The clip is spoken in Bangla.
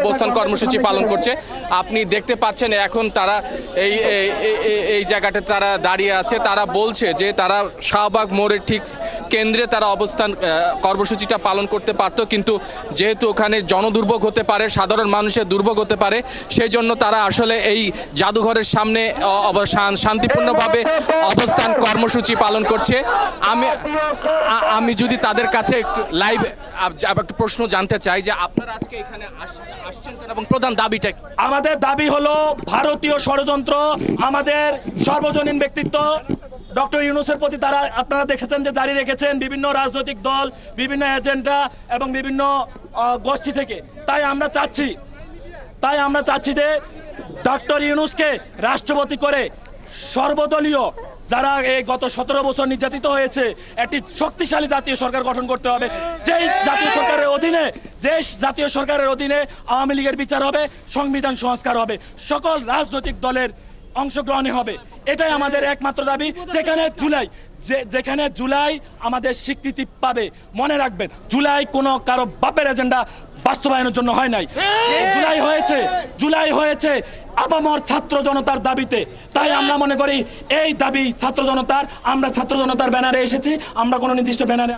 অবস্থান কর্মসূচি পালন করছে। আপনি দেখতে পাচ্ছেন এখন তারা এই, এই- জায়গাটা তারা দাঁড়িয়ে আছে। তারা বলছে যে তারা শাহবাগ মোড়ের ঠিক কেন্দ্রে তারা অবস্থান কর্মসূচিটা পালন করতে পারতো। কিন্তু যেহেতু ওখানে জনদুর্ভোগ হতে পারে, সাধারণ মানুষের দুর্ভোগ হতে পারে সেই জন্য তারা আসলে এই জাদুঘরের সামনে শান্তিপূর্ণভাবে অবস্থান কর্মসূচি পালন করছে। আমি আমি যদি তাদের কাছে একটু লাইভ একটু প্রশ্ন জানতে চাই যে আপনারা আজকে এখানে আস- প্রধান দাবিটা আমাদের দাবি হলো ভারতীয় ষড়যন্ত্র, আমাদের সর্বজনীন ব্যক্তিত্ব, ডক্টর ইউনুসের প্রতি তারা, আপনারা দেখেছেন যে জারি রেখেছেন বিভিন্ন রাজনৈতিক দল, বিভিন্ন এজেন্ডা এবং বিভিন্ন গোষ্ঠী থেকে। তাই আমরা চাচ্ছি, তাই আমরা চাচ্ছি যে ডক্টর ইউনুসকে রাষ্ট্রপতি করে সর্বদলীয় যারা এই গত সতেরো বছর নির্যাতিত হয়েছে একটি শক্তিশালী জাতীয় সরকার গঠন করতে হবে। যেই জাতীয় সরকারের অধীনে যে জাতীয় সরকারের অধীনে আওয়ামী লীগের বিচার হবে সংবিধান সংস্কার হবে। সকল রাজনৈতিক দলের অংশগ্রহণে হবে। এটাই আমাদের একমাত্র দাবি। যেখানে জুলাই যে যেখানে জুলাই আমাদের স্বীকৃতি পাবে মনে রাখবেন জুলাই কোনো কারও বাপের এজেন্ডা বাস্তবায়নের জন্য হয় নাই। জুলাই হয়েছে জুলাই হয়েছে আপামর ছাত্র জনতার দাবিতে। তাই আমরা মনে করি এই দাবি ছাত্র জনতার আমরা ছাত্র জনতার ব্যানারে এসেছি আমরা কোনো নির্দিষ্ট ব্যানারে